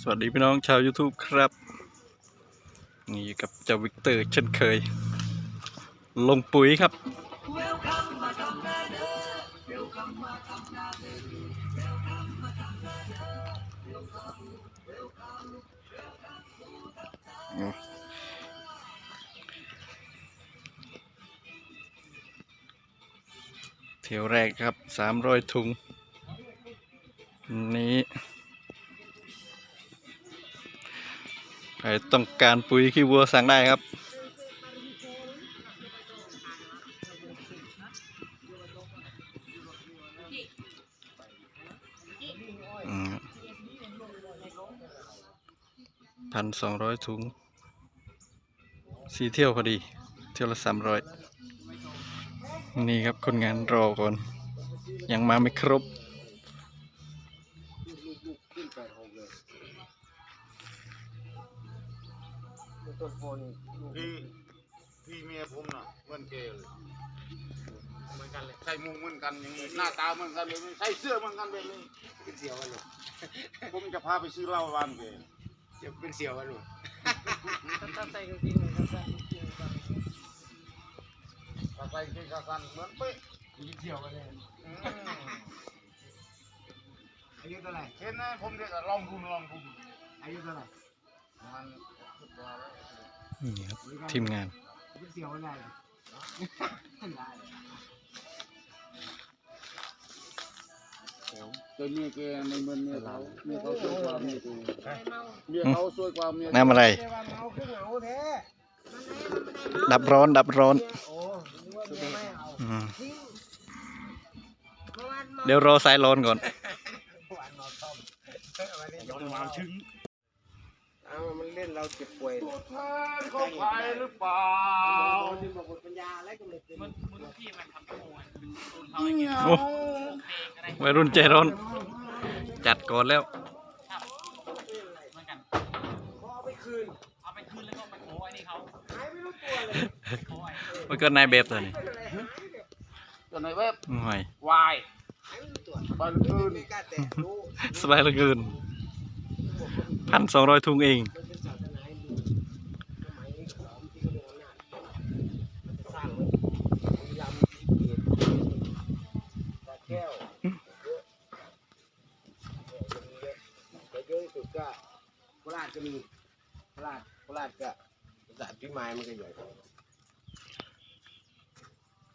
สวัสดีพี่น้องชาว YouTube ครับ นี่อยู่กับเจ้าวิกเตอร์เช่นเคย ลงปุ๋ยครับ เที่ยวแรกครับสามร้อยถุง นี้ ใครต้องการปุ๋ยขี้วัวสั่งได้ครับ พันสองร้อยถุงสี่เที่ยวพอดี เที่ยวละสามร้อยนี่ครับคนงานรอก่อน ยังมาไม่ครบ ไปซื้อเหล้าร้านเกย์จะเป็นเสียวกันลูกถ้าใส่กางเกงขาสั้นเหมือนเป๊ะเป็นเสียวกันเลยอืมอายุเท่าไหร่เห็นไหมผมเรียกว่าลองดูลองดูอายุเท่าไหร่มันสุดยอดแล้วนี่ครับทีมงานเป็นเสียวกันได้ เหรอได้แต่เมียแกในเมืองเมียเขาเมียเขาสวยกว่าเมียกูเมียเขาสวยกว่าเมียน้ำอะไรเรียกว่าเมาขึ้นเหงาแท้ดับร้อนดับร้อนโอ้นึกว่าเมียไม่เอาอืมเมื่อวานหมอเดี๋ยวรอสายร้อนก่อนหวานมาต้มมาเล่นย้อนมาถึง เอามันเล่นเราเจ็บป่วยตัวแทนของใครหรือเปล่าที่บอกว่าปัญญาอะไรก็ไม่เป็นมันโอ้วัยรุ่นใจร้อน จัดก่อนแล้วพอเอาไปคืน เอาไปคืนแล้วก็ไปโอ้ไอ้นี่เขาหายไม่รู้ตัวเลยโอ้ไอ้มันก็นายแบบตัวนี้ตัวไหนเว็บห่วยวายหายไม่รู้ตัวบอลคืนไม่กล้าแตะรู้สบายเหลือเกิน พันสองร้อยถุงเองมันเป็นศาสนาฮินดูสมัยของที่เขาลงเกตสระแก้วเยอะเนี่ยจะมีเยอะแต่เยอะที่สุดก็โคราชจะมีโคราชโคราชก็สระพิมายมันก็ใหญ่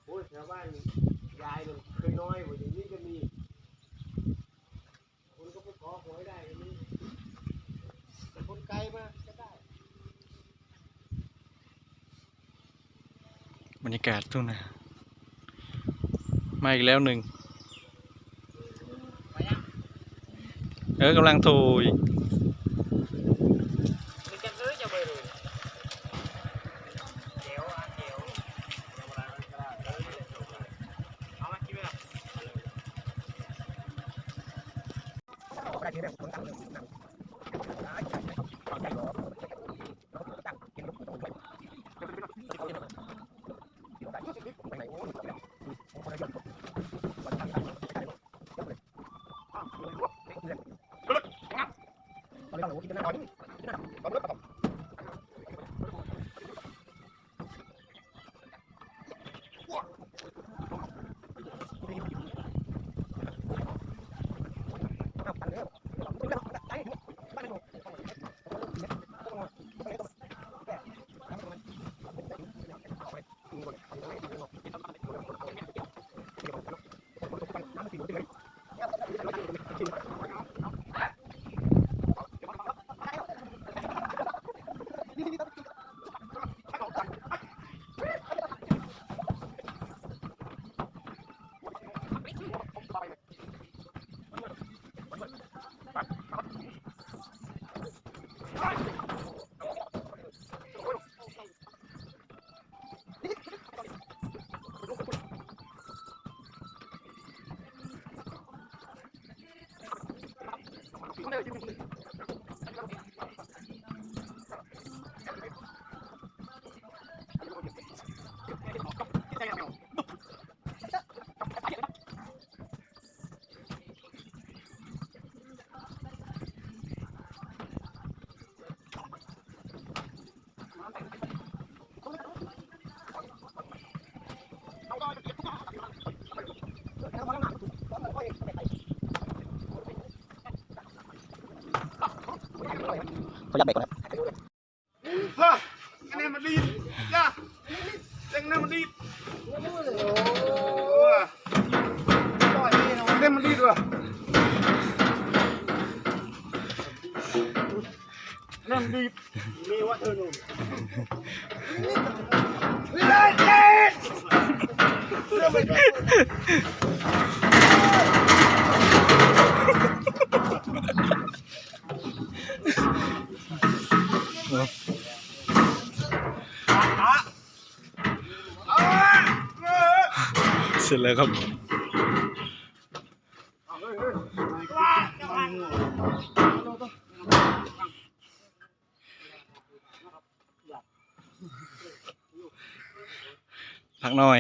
โอ้ยแถวบ้านยายมันเคยน้อยกว่าอย่างนี้ก็มีคนก็ไปขอหวยได้ก็มีแต่คนไกลมาก็ได้ บ รยากาศทุ่งนามาอีกแล้วหนึ่ง เออกำลังโทรอยู่ 到了我给你们搞定 Yeah. ขายัดเบรกก่อนครับ ฮะอันนี้มันดีดจ้าเร่งนี่มันดีดโอ้ยปล่อยนี่นะเร่งมันดีดว่ะเร่งดีดมีว่าเธอหนุ่มนี่เลยเด็ดเรื่องไม่ได้ เสร็จแล้วครับพักหน่อย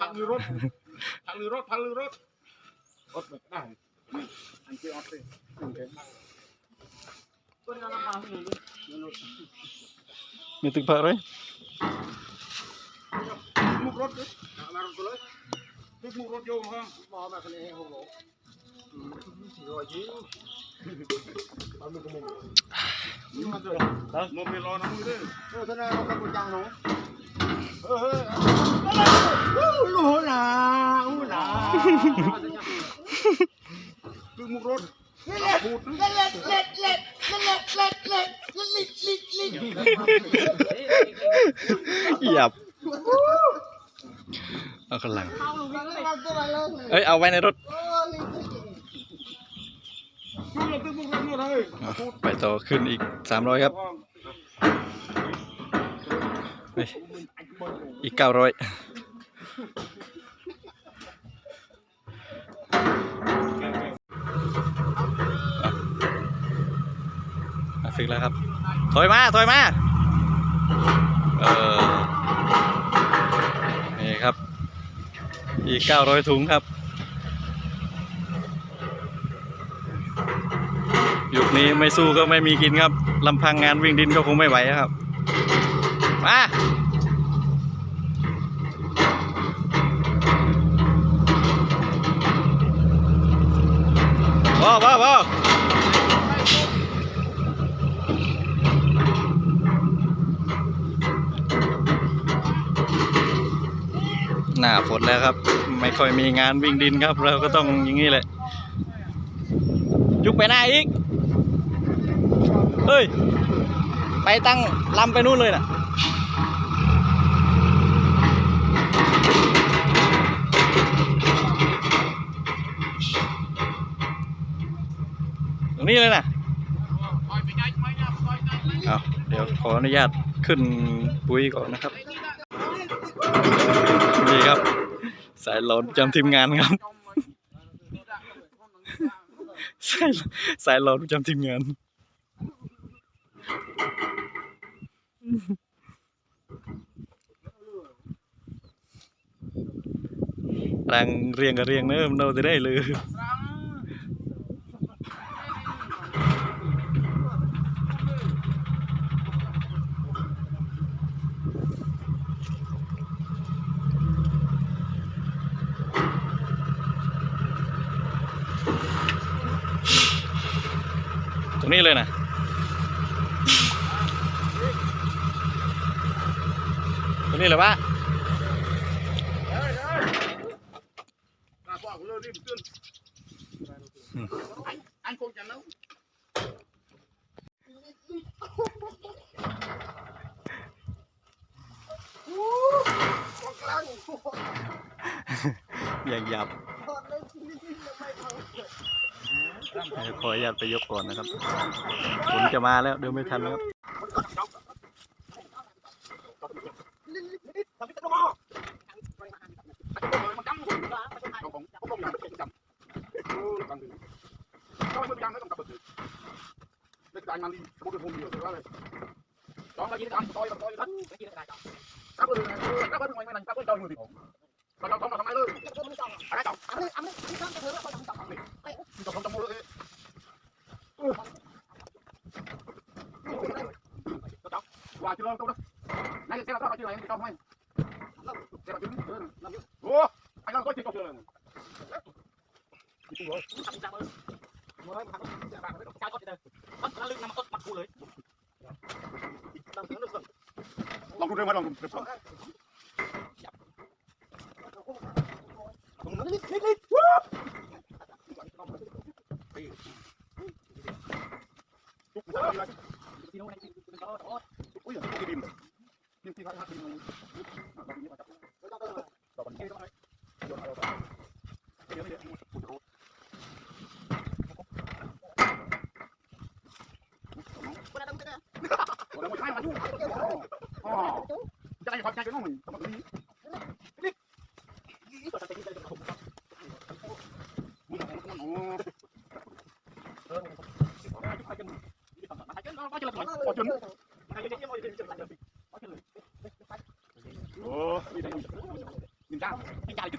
พังลือรถพั ตึกมุกรถโยงฮะมอมาคนนี้โอ้โหรอยยิ้มเอามือกระมุงนี่มาเถอะนมไม่รอนะมึงด้อเออท่านนายเราขับรถยางหนูเออเฮ้ยอู้หูหนาอู้หนาตึกมุกรถเล็ดพูดเล็ดเล็ดเล็ดเล็ดเล็ดเล็ดเล็ดลิดลิดลิดหยับเอาข้างหลัง อ้ยเอาไว้ในรถเอะไปต่อขึ้นอีกสามร้อยครับอีกเก้าร้อยฟิกแล้วครับ ถอยมา ถอยมา เออ นี่ครับ อีกเก้าร้อยถุงครับ ยุค นี้ไม่สู้ก็ไม่มีกินครับลำพังงานวิ่งดินก็คงไม่ไหวครับมาพอพอพอหน้าฝนแล้วครับ ไม่ค่อยมีงานวิ่งดินครับ เราก็ต้องอย่างนี้แหละยุกไปหน้าอีก เฮ้ย ไปตั้งลำไปนู่นเลยน่ะตรงนี้เลยนะเอาเดี๋ยวขออนุญาตขึ้นปุ๋ยก่อนนะครับ นี่ครับ สายหลอนประจำทีมงานครับ สายสายหลอนประจำทีมงาน รังเรียงกับเรียงเนอะมันเราจะได้เลยตรงนี้เลยนะ ตรงนี้เลยปะตาบอกเลยรีบขึ้นอันคงจะนู้อย่างหยับเดี๋ยวขออนุญาตไปยกก่อนนะครับฝนจะมาแล้วเดี๋ยวไม่ทันแล้วครับ ว่าจะลองตัวนะนายจะเสียเราต้องเอาที่ไหนไม่ต้องให้โอ้ไอ้เราก็จิตตกเลยเจ้าก็จะ เดินมันมันลึ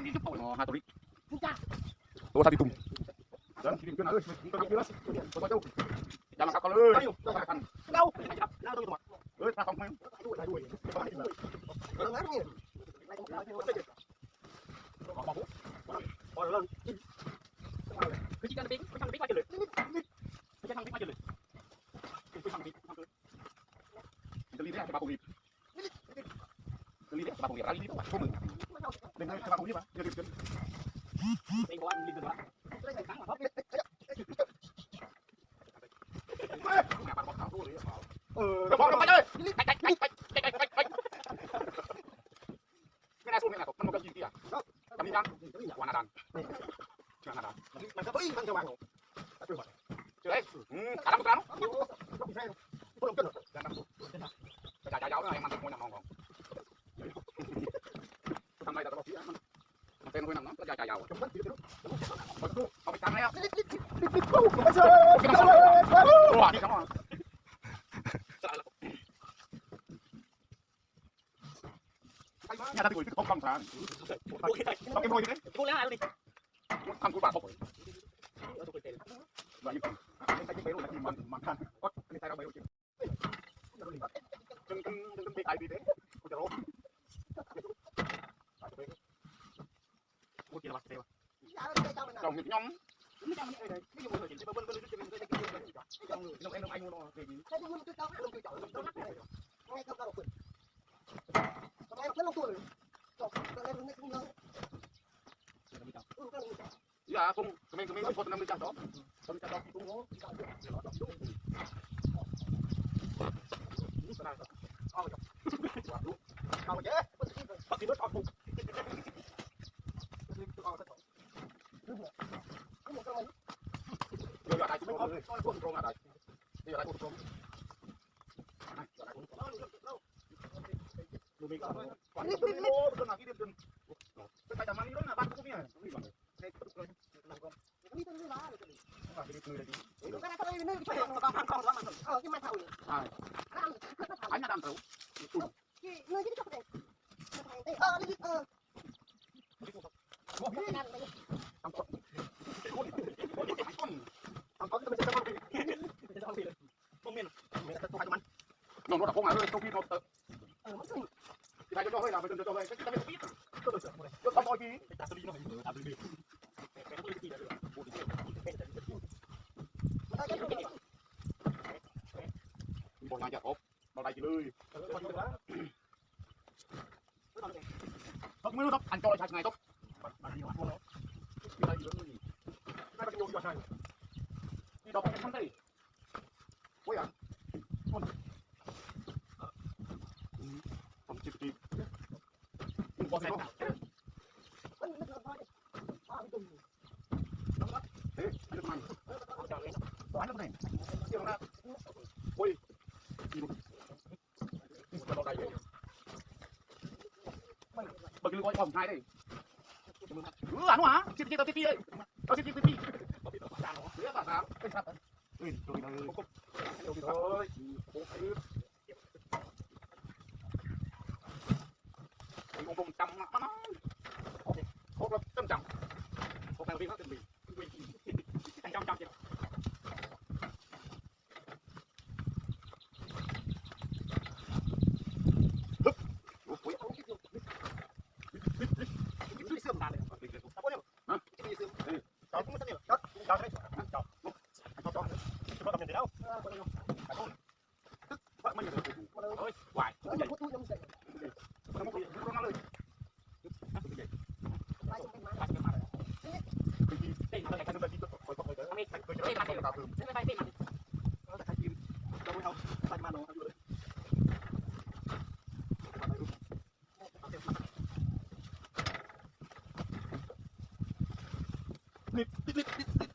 กน้ำมันมันกูเลยลองดูเรื่อง เล่นจะมาตรงนี้ปะอย่าลืมกันไอ้บอลลิงตัวละได้ใส่ครั้งหรอเออจะบอกกันไปเลยไปไปไปไปไปไปไป ไม่น่าสู้ไม่น่าตกมันก็ยิงที่อะจำนี้ยังวานาดันเชื่อนาดัน มันก็ปี้มันจะวาง เชื่อเอ้อืมขาดำกลาง ก็ไม่ใช่พวกเราเกิด จะนำจะจ่ายยาวหน่อยมันเป็นมวยนำมองของทำไรแต่ตลอดที่มันมันเป็นมวยนำเนาะก็จ่ายยาว จมกันติดกัน เอาไปตังแล้ว ไม่ใช่ ตัวนี่ครับเนี่ยถ้าที่คุยเขาคำถามโอเคได้ต้องกินมวยดิกูแล้วอะไรดิทำกูบาดเขาไปเราถูกเตะว่าอยู่ไม่ใช่ไปรู้นะที่มันมันทันก็ไม่ใช่เราไปรู้จริงจนจนจนไปตายดีเด้กูจะรู้กูกินอะไรเตะเราหยิบย่องไม่จำไม่ได้ไม่อยู่บนหัวจิตเบิ้ลเบิ้ลเบิ้ลจะเป็นจะกินอะไรจ้ะน้องเอ็นน้องไอ้งูน้องเด็กนี่ใช่ที่มันคือเจ้าลงตัวเจ้าลงตัวไม่เข้ากับคนทำไมมันลงตัวเลยจบก็เลยไม่คุ้มเลยอย่าคงกระเมงกระเมงไม่พอน้ำมือจับดอกต้นจับดอกตุ้งโง่เอาไปเอาไปเย้ปักที่รถออกปุ๊บเดี๋ยวอะไรกูไม่เอาเลยต้นตรงอะไรเดี๋ยวอะไรกูตรงดูมีกันวันนี้โอ้ต้นหนักที่เ Iya, kung kemeng-kemeng ko tanam di kanto. Kami kanto kung ho. Ini น้องรถอะพวกมาเลยต้องพี่น้องเตอเออมันซึ่งที่ไหนจะจ่อให้เราไปจนจะจ่อให้จะไม่ปี๊ดก็ต้องเสือกหมดเลยก็ทำต่อยพี่ จับสลีหน่อยจับสลีเป็นตัวที่ดีเลย มันได้แค่ตัว บนนายจะพบเราได้เลยต้องไม่รู้ต้องอันจ่อใช่ไงต้องได้เลยได้ประโยชน์ใช่นี่ดอกเป็นคนได้โอ้ยอะคนผมจิบจิบพอเสร็จแล้ว มันมันพอดีอ๋อตุ้ม เฮ้ยอันนี้มัน อันนี้มันเดี๋ยวนะโอ้ยเราได้เลยบางทีก็ความง่ายได้เอออันวะจิบจิบตัวที่พี่เลยตัวที่พี่พี่เหลือสามเป็นครับเฮ้ยตัวนี้เลยโอ้ยโอ้ยผมผมจำมานะโอเคโอ้เราเต็มจำโอเคเราพี่ก็เต็มปี จำจำเจ็บ โอ้ย ที่เสื่อมตา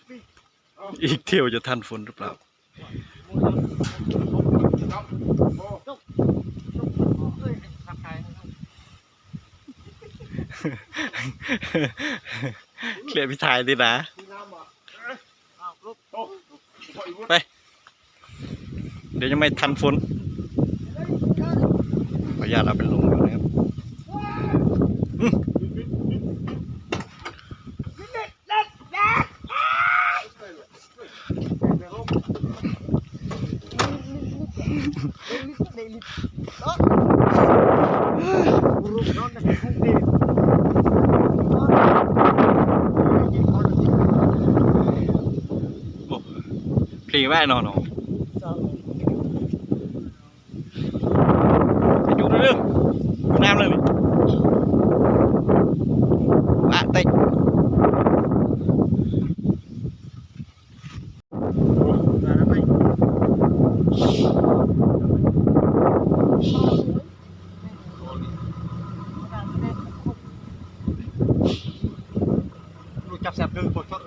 อีกเที่ยวจะทันฝนหรือเปล่า เคลียร์พี่ทายดินะเดี๋ยวยังไม่ทันฝนขออนุญาตเอาเป็นลงก่อน พลีแว่นอนออยู่เรื่องอยู่น้ำเลยนี่อะเตะ รู้จับแสบดื้อปวดชด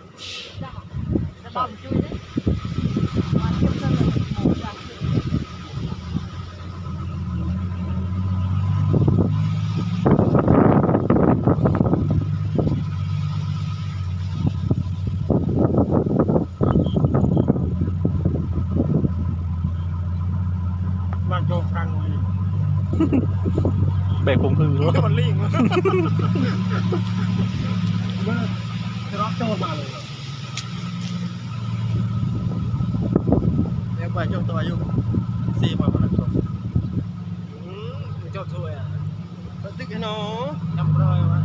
มันโจครั้งนี้ เบรกผมพึ่งรู้มันลิงจะรับโจมาเลยเดี๋ยวไปโจตัวอยู่สี่หมดมันโจอืมโจถ้วยอะตึกไอ้หนูจำรอยวะ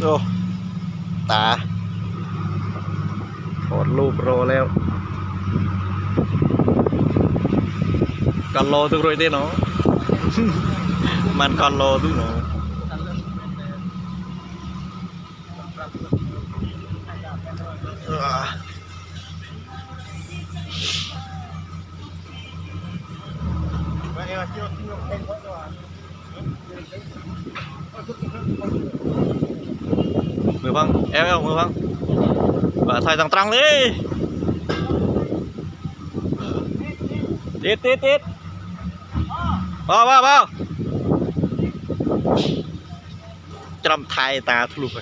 โอ้ตาถอดรูปรอแล้ว กันรอทุกรอยเต้เนาะมันกันรอทุกเนาะไม่ เอาที่เราที่เราเป็นเพราะว่ามือพอลเอลมือพังว่าถ่ายตรังๆเลยติดติดติดเบาเบาเบาจำไทยตาทะลุไป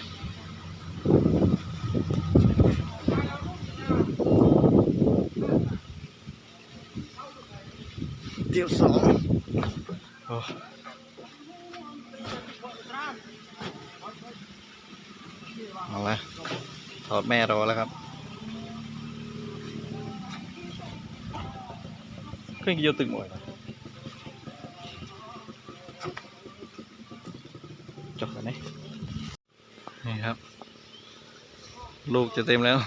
เดี๋ยวสองเอาละถอดแม่รอแล้วครับ เครื่องกี่โยตึงหมดจบกันไหมนี่ครับ ลูกจะเต็มแล้ว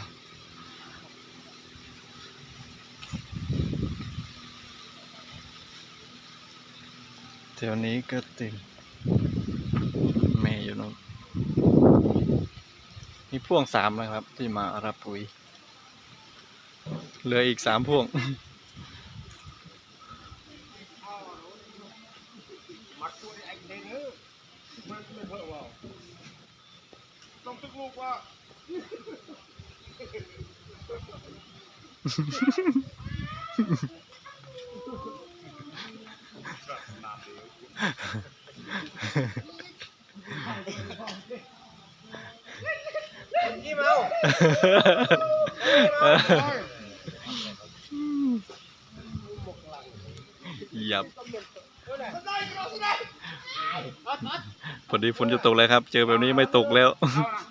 แถวนี้ก็เต็มแม่อยู่นู้นมีพ่วงสามนะครับ ที่มารับปุ๋ยเหลืออีกสามพ่วง มัดตัวไอ้เด้งเออมันไม่เพิ่มว่า ต้องตึกลูกว่า ยับพอดีฝนจะตกแล้วครับ เจอแบบนี้ไม่ตกแล้วเอานะ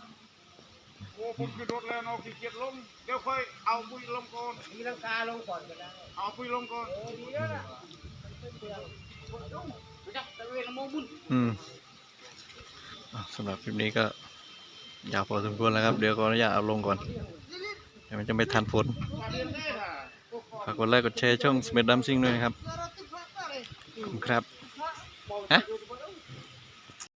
โอ้ผมขึ้นรถแล้วเนาะขี้เกียจลงเดี๋ยวค่อยเอาปุยลงก่อนมีลังกาลงก่อนก็ได้เอาปุยลงก่อนเออดีแล้วล่ะรู้จักตะเวนละโมบุญอืมอะสำหรับคลิปนี้ก็ยาวพอสมควรแล้วครับ เดี๋ยวขออนุญาตเอาลงก่อน เดี๋ยวมันจะไปทานฝนฝากกดไลค์กดแชร์ช่องสเม็ดดัมซิงด้วยนะครับขอบคุณครับฮะ